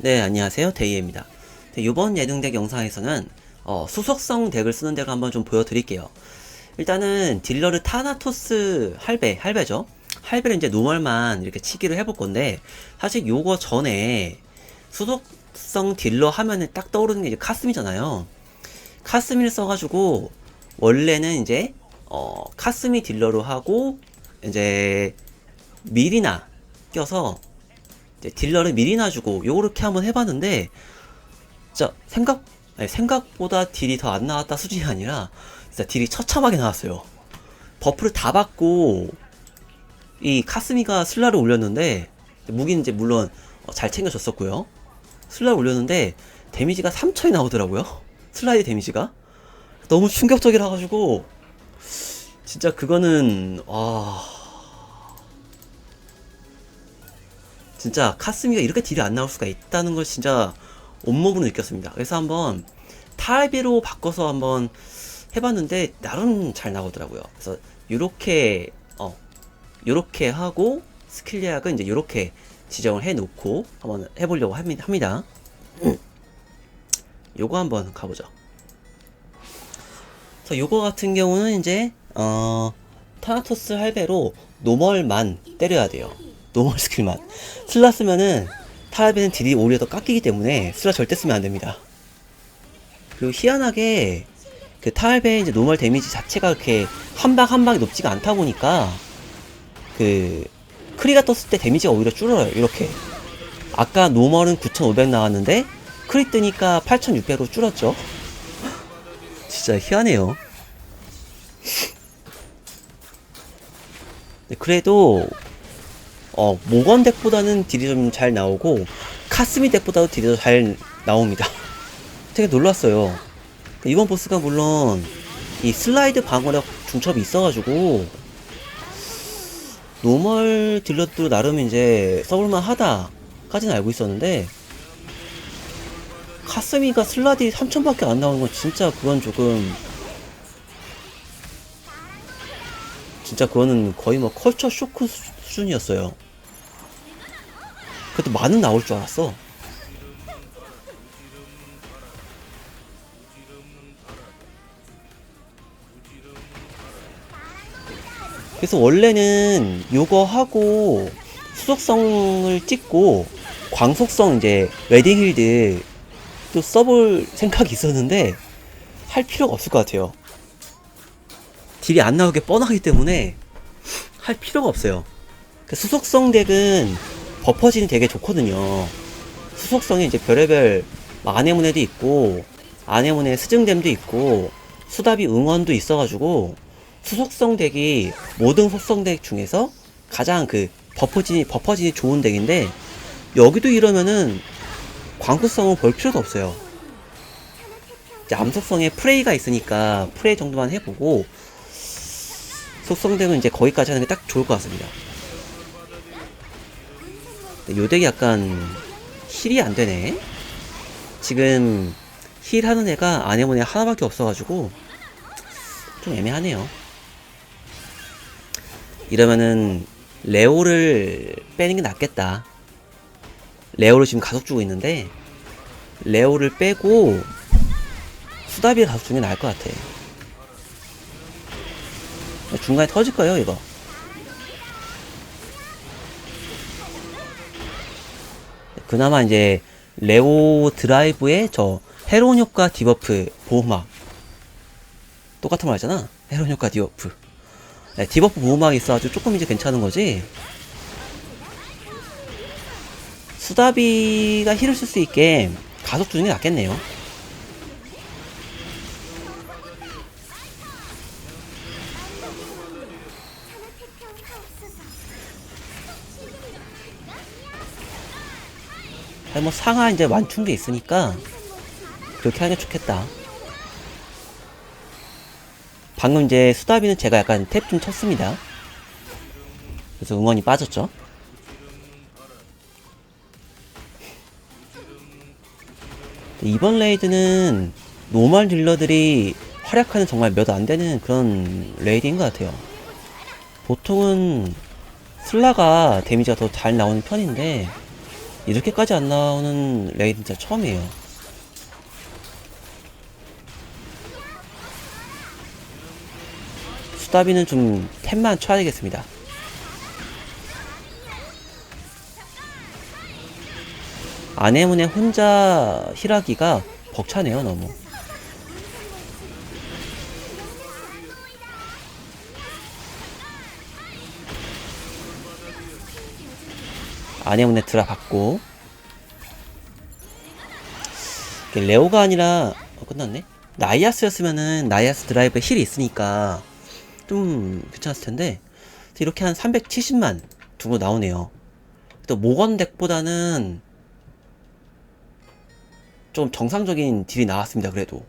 네, 안녕하세요. 데이입니다. 네, 이번 예능덱 영상에서는 어, 수속성 덱을 쓰는 덱을 한번 좀 보여드릴게요. 일단은 딜러를 타나토스 할배, 할배죠. 할배를 이제 노멀만 이렇게 치기를 해볼 건데 사실 요거 전에 수속성 딜러 하면은 딱 떠오르는 게 이제 카스미잖아요. 카스미를 써가지고 원래는 이제 어, 카스미 딜러로 하고 이제 미리나 껴서 딜러를 미리 놔주고 요렇게 한번 해봤는데 진짜 생각 아니, 생각보다 딜이 더 안 나왔다 수준이 아니라 진짜 딜이 처참하게 나왔어요. 버프를 다 받고 이 카스미가 슬라를 올렸는데 무기는 이제 물론 어, 잘 챙겨줬었고요. 슬라를 올렸는데 데미지가 3천이 나오더라고요. 슬라이드 데미지가 너무 충격적이라 가지고 진짜 그거는 와 진짜 카스미가 이렇게 딜이 안 나올 수가 있다는 걸 진짜 온몸으로 느꼈습니다. 그래서 한번 탈비로 바꿔서 한번 해봤는데 나름 잘 나오더라고요. 그래서 요렇게 어 요렇게 하고 스킬 예약은 이제 요렇게 지정을 해놓고 한번 해보려고 합니다. 합니다. 요거 한번 가보죠. 그래서 요거 같은 경우는 이제 어 타나토스 할배로 노멀만 때려야 돼요. 노멀 스킬만. 슬라 쓰면은 타라베는 딜이 오히려 더 깎이기 때문에 슬라 절대 쓰면 안 됩니다. 그리고 희한하게 그 타알베의 이제 노멀 데미지 자체가 그렇게 한 방 한 방이 높지가 않다 보니까 그 크리가 떴을 때 데미지가 오히려 줄어요. 이렇게. 아까 노멀은 9,500 나왔는데 크리 뜨니까 8,600으로 줄었죠. 진짜 희한해요. 네, 그래도 어, 모건 덱보다는 딜이 좀 잘 나오고 카스미 덱보다도 딜이 더 잘 나옵니다. 되게 놀랐어요. 이번 보스가 물론 이 슬라이드 방어력 중첩이 있어가지고 노멀 딜러도 나름 이제 써볼만 하다까지는 알고 있었는데 카스미가 슬라디 3000밖에 안 나오는 건 진짜 그건 조금 진짜 그거는 거의 뭐 컬처 쇼크 수- 수준이었어요. 그래도 많은 나올 줄 알았어. 그래서 원래는 요거 하고 수속성을 찍고 광속성 이제 웨딩 힐드 또 써볼 생각이 있었는데 할 필요가 없을 것 같아요. 딜이 안 나오게 뻔하기 때문에 할 필요가 없어요. 그 수속성 덱은 버퍼진이 되게 좋거든요. 수속성이 이제 별의별 막 아네모네도 있고 아네모네 스증댐도 있고 수다비 응원도 있어가지고 수속성 덱이 모든 속성 덱 중에서 가장 그 버퍼진이 버퍼진이 좋은 덱인데 여기도 이러면은 광구성은 볼 필요도 없어요. 암속성에 프레이가 있으니까 프레이 정도만 해보고 속성 덱은 이제 거기까지 하는 게 딱 좋을 것 같습니다. 근데 요 덱이 약간 힐이 안 되네. 지금 힐 하는 애가 아네모네 하나밖에 없어가지고 좀 애매하네요. 이러면은 레오를 빼는 게 낫겠다. 레오를 지금 가속 주고 있는데 레오를 빼고 수다비를 가속 주는 게 나을 것 같아. 중간에 터질 거예요, 이거. 그나마 이제 레오 드라이브에 저 헤론 효과 디버프 보호막 똑같은 말 하잖아. 헤론 효과 디버프. 네, 디버프 보호막이 있어가지고 조금 이제 괜찮은 거지. 수다비가 힐을 쓸 수 있게 가속 주는 게 낫겠네요. 뭐 상하 이제 완충도 있으니까 그렇게 하는 게 좋겠다. 방금 이제 수다비는 제가 약간 탭 좀 쳤습니다. 그래서 응원이 빠졌죠. 이번 레이드는 노멀 딜러들이 활약하는 정말 몇 안 되는 그런 레이드인 것 같아요. 보통은 슬라가 데미지가 더 잘 나오는 편인데 이렇게까지 안 나오는 레이드 진짜 처음이에요. 수다비는 좀 템만 쳐야 되겠습니다. 아내문에 혼자 힐하기가 벅차네요, 너무. 들어봤고. 이게 레오가 아니라 어, 끝났네? 나이아스였으면은 나이아스 드라이브에 힐이 있으니까 좀 괜찮았을 텐데 이렇게 한 370만 두고 나오네요. 또 모건 덱보다는 좀 정상적인 딜이 나왔습니다 그래도.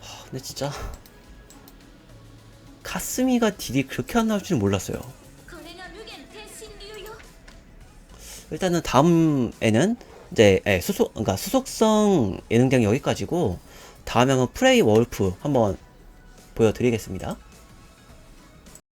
하, 근데 진짜 카스미가 딜이 그렇게 안 나올 줄 몰랐어요. 일단은 다음에는 이제 예, 수속 그러니까 수속성 예능장 여기까지고 다음에 한번 프레이 월프 한번 보여드리겠습니다.